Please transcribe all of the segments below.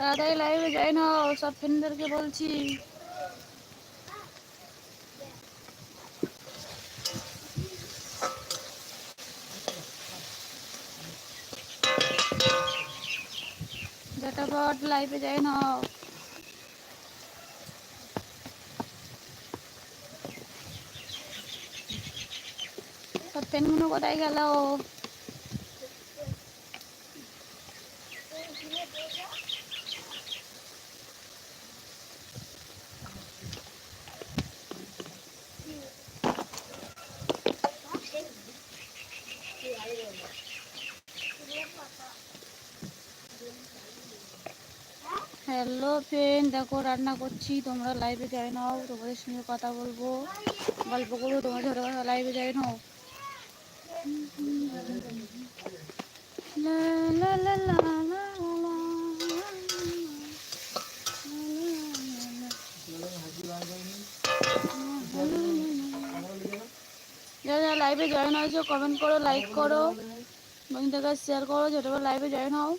তাড়াতাড়ি লাইভে যাই না সব ফ্রেন্ডদেরকে বলছি। ঝটাপট লাইভে যাই না সব ফ্রেন্ডগুলো কোথায় গেল? হ্যালো ফ্রেন্ড দেখো রান্না করছি তোমরা লাইভে জয়েন হও তোমাদের সঙ্গে কথা বলব গল্প করব তোমার ছোটো কথা লাইভে লা। যারা যারা লাইভে জয়েন হয়েছো কমেন্ট করো লাইক করো বন্ধুদের কাছে শেয়ার করো যেটা লাইভে জয়েন হও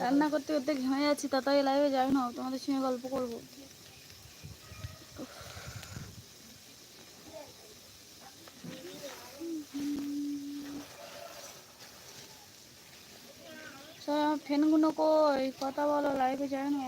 রান্না করতে করতে ঘেমে যাচ্ছি তাড়াতাড়ি লাইভে যাই না, তোমাদের সঙ্গে গল্প করব। সবাই, আমার কই? কথা বলো লাইভে যাই না।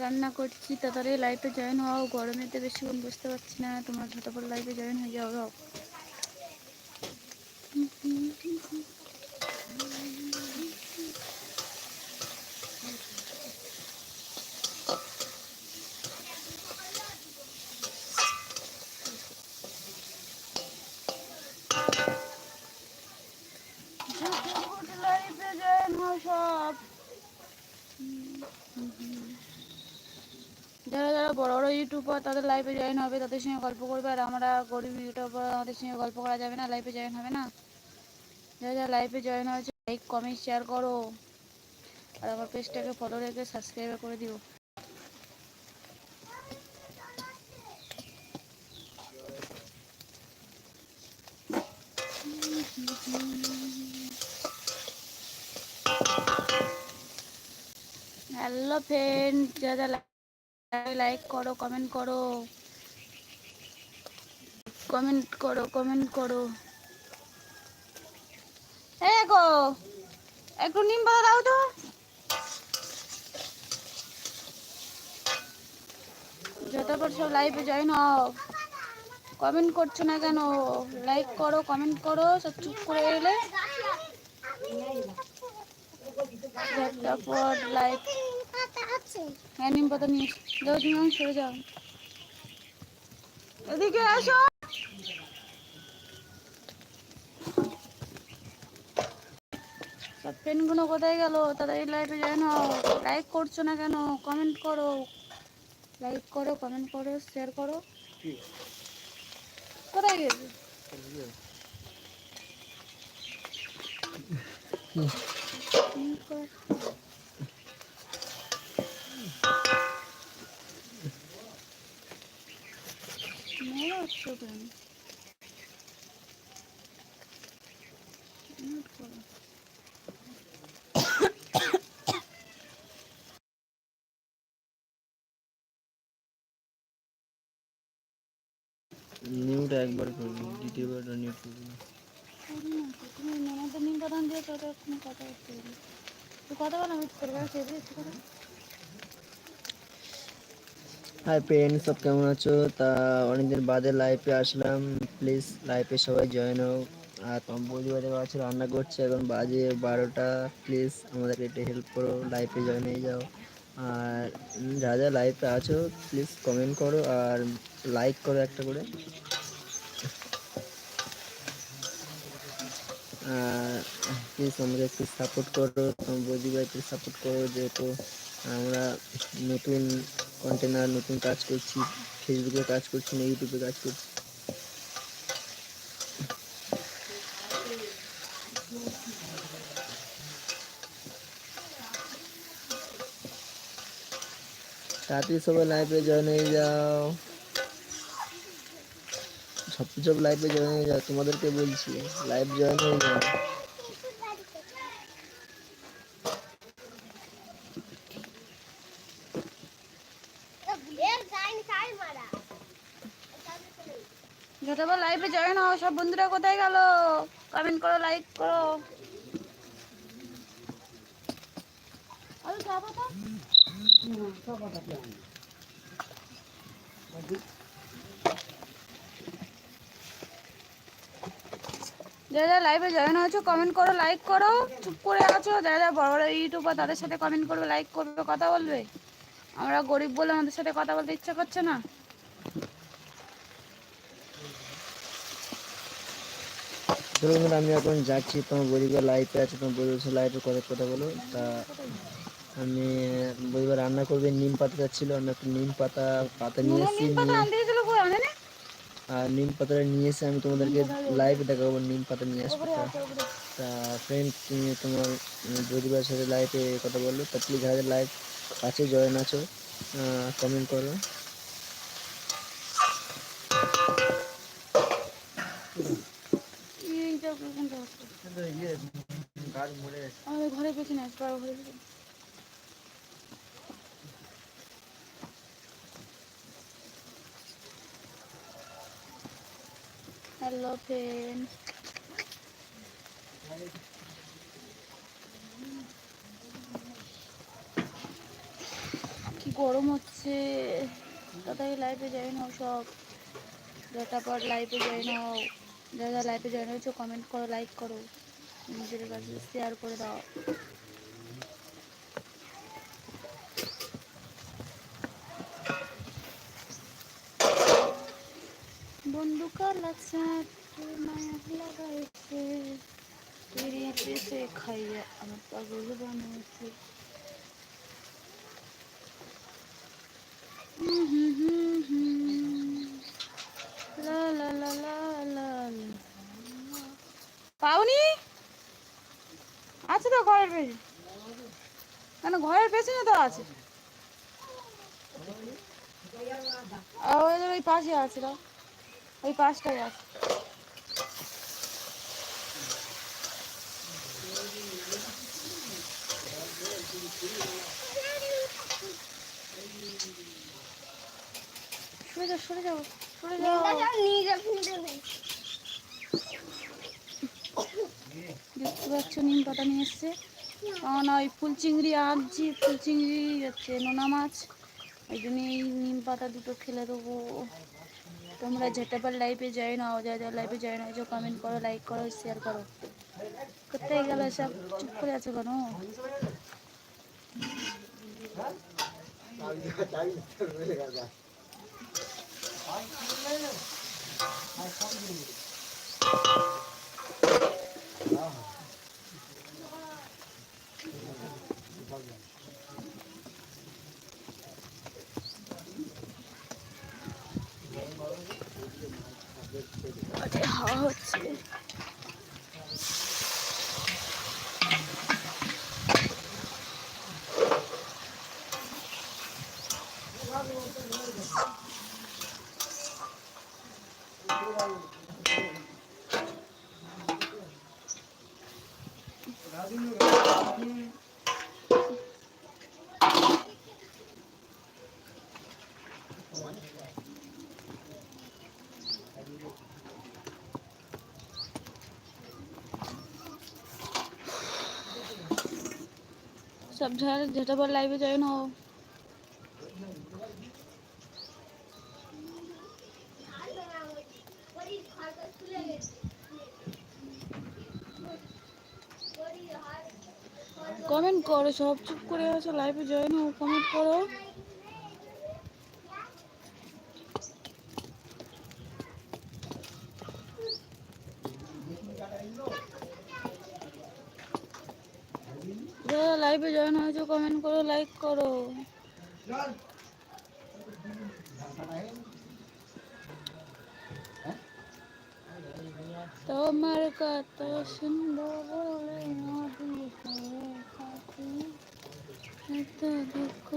রান্না করছি, তাড়াতাড়ি লাইভে জয়েন হও গরমেতে বেশিক্ষণ বুঝতে পারছি না, তোমরা ঝটাপট লাইভে জয়েন হয়ে যাও যাও ঝটপট লাইভে জয়েন হও সব যারা যারা বড় বড় ইউটিউবার তাদের লাইভে জয়েন হবে, তাদের সঙ্গে গল্প করবে। আর আমরা গরিব ইউটিউবার আমাদের সঙ্গে গল্প করা যাবে না লাইভে জয়েন হবে না। যারা যারা লাইভে জয়েন হয়েছে লাইক কমেন্ট শেয়ার করো। আর আমার পেজটাকে ফলো রেখে সাবস্ক্রাইব করে দিও। হ্যালো ফ্রেন্ড, যারা লাইক করো কমেন্ট করো। কমেন্ট করো কমেন্ট করো। এ গো একটু নিম পাতা দাও তো। যতবার সব লাইভে জয়েন হও কমেন্ট করছ না কেন? লাইক করো কমেন্ট করো, সব চুপ করে এলে। ঝটপট লাইক হ্যাঁ নিম পাতা নিয়ে। যাও তুমি আমি সরে যাও এদিকে আসো সব পেনগুলো কোথায় গেল? তাড়াতাড়ি লাইভে হও। লাইক করছ না কেন? কমেন্ট করো। লাইক করো কমেন্ট করো শেয়ার করো। কোথায় গেছে? হুম, মিউট করো। নিউটা একবার করবি দ্বিতীয়বারটা নিউট করবি না। করো না তো, তুমি নিম প্রধান দিয়ে কথা পারি তুই কথা বলো আমি করব দিয়েছি কথা হাই পেন সব কেমন আছো? তা অনেকদিন বাদে লাইফে আসলাম। প্লিজ লাইফে সবাই জয়েন হোক আর তোমার বৌদি আছে, রান্না করছে, এখন বাজে বারোটা। প্লিজ আমাদেরকে একটু হেল্প করো লাইফে জয়েন হয়ে যাও। আর যা যা লাইফে আছো প্লিজ কমেন্ট করো আর লাইক করো একটা করে। প্লিজ আমাকে একটু সাপোর্ট করো তোমার বৌদি ভাইকে সাপোর্ট করো, যেহেতু আমরা নতুন কন্টেনার নতুন কাজ করছি ফেসবুকে কাজ করছি না ইউটিউবে কাজ করছি। তাড়াতাড়ি সবাই লাইভে জয়েন হয়ে যাও। সব সব লাইভে জয়েন হয়ে যাও তোমাদেরকে বলছি লাইভ জয়েন হয়ে যাও। যতবার লাইভে জয়েন হও সব বন্ধুরা কোথায় গেল? কমেন্ট করো লাইক করো। আমি যাব তো যারা যারা লাইভে জয়েন হয়েছো কমেন্ট করো লাইক করো চুপ করে আছো। যারা যারা বড় বড় ইউটিউবার তাদের সাথে কমেন্ট করবে লাইক করবে কথা বলবে। আমরা গরিব বলে আমাদের সাথে কথা বলতে ইচ্ছা করছে না। বন্ধুরা আমি এখন যাচ্ছি তোমার বৌদিবার লাইফে আছে তোমার বলছে লাইভে কথা কথা বলো। তা আমি বৌদিবার রান্না করবে নিম পাতা যাচ্ছিল আমি একটু নিম পাতা পাতা নিয়ে এসেছি নিম পাতা নিয়ে- আনতে গেছিল কই আনে না আর নিম পাতাটা নিয়ে এসে আমি তোমাদেরকে লাইভে দেখাবো নিম পাতা নিয়ে আসব তা ফ্রেন্ড তুমি তোমার বৌদিবার সাথে লাইভে কথা বলল তা প্লিজ যাদের লাইভ আছে জয়েন আছো কমেন্ট করো ঘরের পেছনে আছে বাবার ঘরের পেছনে হ্যালো ফ্রেন্ড কি গরম হচ্ছে? তাড়াতাড়ি লাইভে জয়েন হও সব। তারপর লাইভে জয়েন হও যারা লাইভে জয়েন হয়েছো কমেন্ট করো লাইক করো। নিজের কাছে শেয়ার করে দাও। পাওনি? আছে তো ঘরের পেছনে। কেন ঘরের পেছনে তো আছে। ওই পাশে আছে তো ওই পাশটাই আছে সরে যাও সরে যাও সরে যাও দেখতে পাচ্ছ নিম পাতা নিয়ে এসছে। কারণ ওই ফুল চিংড়ি আনছি ফুল চিংড়ি হচ্ছে নোনা মাছ। ওই জন্য এই নিম পাতা দুটো খেলে দেবো। তোমরা ঝেটেপার লাইভে জয়েন হও যা লাইভে জয়েন হয়েছো কমেন্ট করো লাইক করো শেয়ার করো। কোথায় গেল সব? চুপ করে আছো কেন? আরে হাওয়া হচ্ছে সব যেটা ঝেটাবার লাইভে জয়েন হও কমেন্ট করো সব চুপ করে আছো লাইভে জয়েন হও কমেন্ট করো যারা লাইভে জয়েন হয়েছো কমেন্ট করো লাইক করো। তোমার কথা সুন্দর এত দুঃখ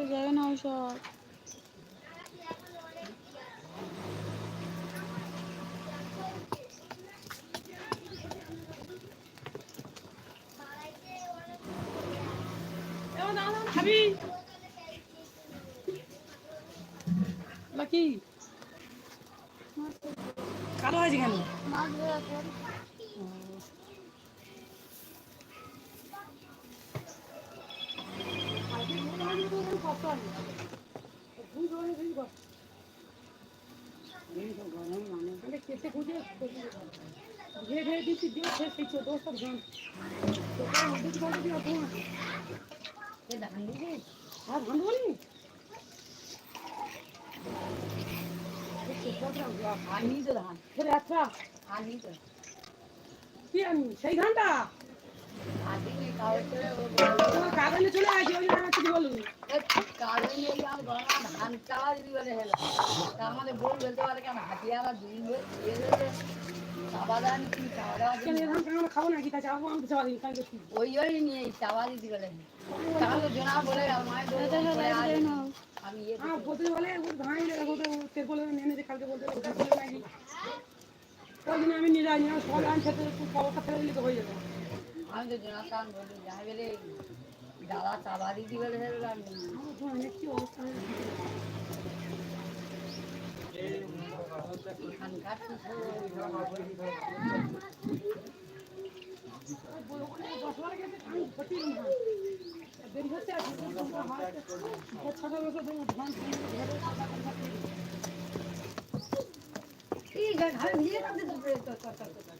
হলো লাইভে না হও সব খাবি বাকি কালো আছে কেন মাছবে এখন ফের আচ্ছা সেই কাগজে চলে গেছে ওই জন্য কিছু বলুন আমি হ্যাঁ বলতে বলে কালকে বলতে ওই জন্য আমি খেতে খবরটা ফেলে হয়ে যেত আমি তো জোনা বলি যাই বলে দাদা বছর ধরে ধান ঠিক আছে আমি নিজে কাটতে তো।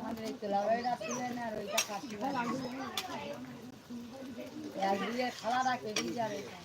আমাদের এই তোলাবাড়িটা তুলে না আর ওইটা কাটতে একদিকে খালা রাখে দিয়ে যাবে এটা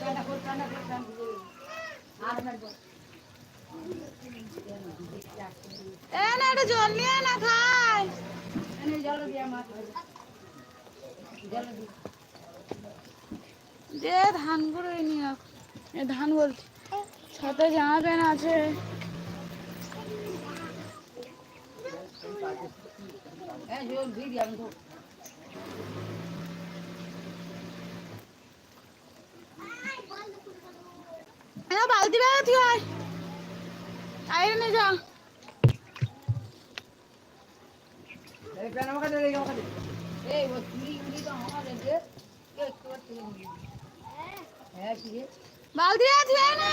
কাটা করে কাটা করে কাটা করে আর লাগবে এ না একটু জল নিয়ে না খাই দে ধানগুলো নিয়ে এ ধান বলছি সাথে জামা প্যান্ট আছে হ্যাঁ জল দিয়ে দিই আমি তো এ বালতি ব্যাগে তুই আয় আয় নিয়ে যা এই ও চুরি উড়ি তো আমাদের যে কেউ একটু তুলে নিবি হ্যাঁ কি রে? বালতি তুই আয় না।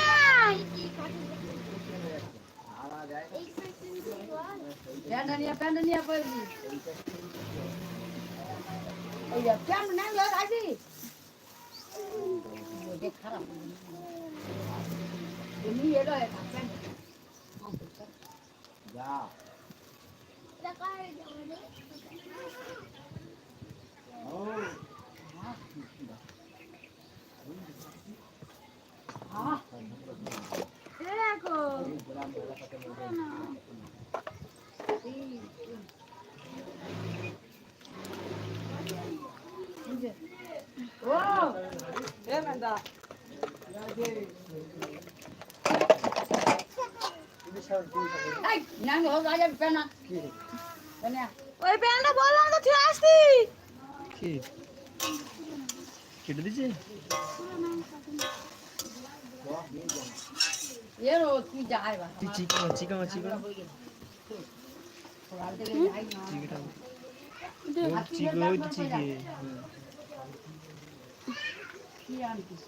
প্যান্ট নিয়ে প্যান্ট নিয়ে পড়বি ওই যে প্যান্ট না লোক আছি ওই যে খারাপ এমনি এলো এটা প্যান্ট দেখো এ মেন্দা এই নাম হোক আজ পেনা পেনা ওই প্যান্টটা বললাম তো তুই আসতি। কি? কেটে দিছে এর তুই যাই বা? তুই কি আনছিস